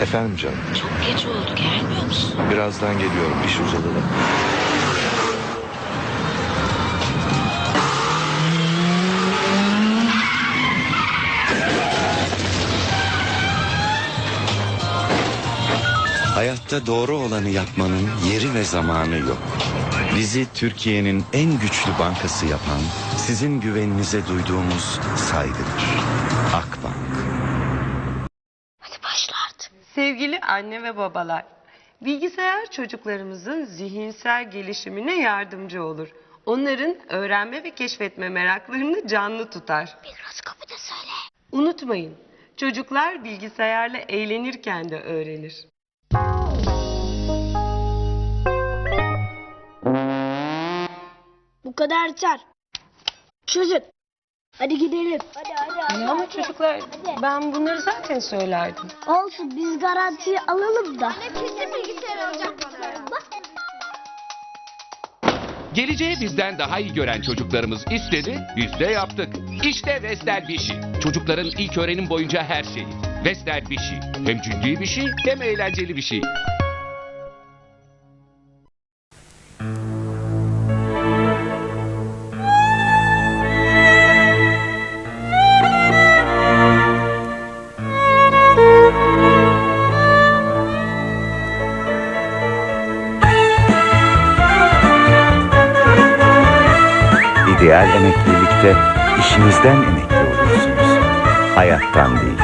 Efendim canım. Çok geç oldu gelmiyor musun? Birazdan geliyorum. İş uzadı da. Hayatta doğru olanı yapmanın yeri ve zamanı yok. Bizi Türkiye'nin en güçlü bankası yapan, sizin güveninize duyduğumuz saygıdır. Akbank. Anne ve babalar, bilgisayar çocuklarımızın zihinsel gelişimine yardımcı olur. Onların öğrenme ve keşfetme meraklarını canlı tutar. Biraz kapıda söyle. Unutmayın, çocuklar bilgisayarla eğlenirken de öğrenir. Bu kadar yeter. Çözün. Hadi gidelim. Hadi hadi hadi. Ya ama çocuklar, ben bunları zaten söylerdim. Olsun biz garantiyi alalım da. Geleceği bizden daha iyi gören çocuklarımız istedi, biz de yaptık. İşte Vestel bir şey. Çocukların ilk öğrenim boyunca her şeyi. Vestel bir şey. Hem ciddi bir şey hem eğlenceli bir şey. İdeal emeklilikte işinizden emekli olursunuz. Hayattan değil.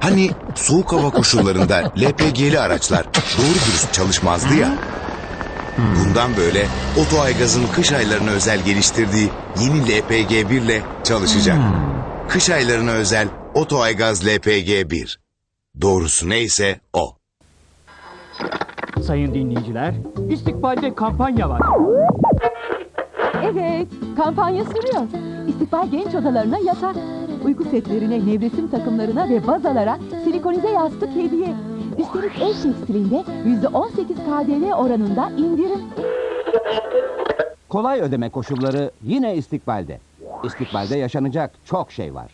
Hani soğuk hava koşullarında LPG'li araçlar doğru dürüst çalışmazdı ya. Bundan böyle Oto Aygaz'ın kış aylarına özel geliştirdiği yeni LPG-1 ile çalışacak. Kış aylarına özel Oto Aygaz LPG-1. Doğrusu neyse o. Sayın dinleyiciler, istikbalde kampanya var. Evet, kampanya sürüyor. İstikbal genç odalarına yatak. Uyku setlerine, nevresim takımlarına ve bazalara silikonize yastık hediye. Üstelik ev tekstilinde %18 KDV oranında indirim. Kolay ödeme koşulları yine istikbalde. İstikbalde yaşanacak çok şey var.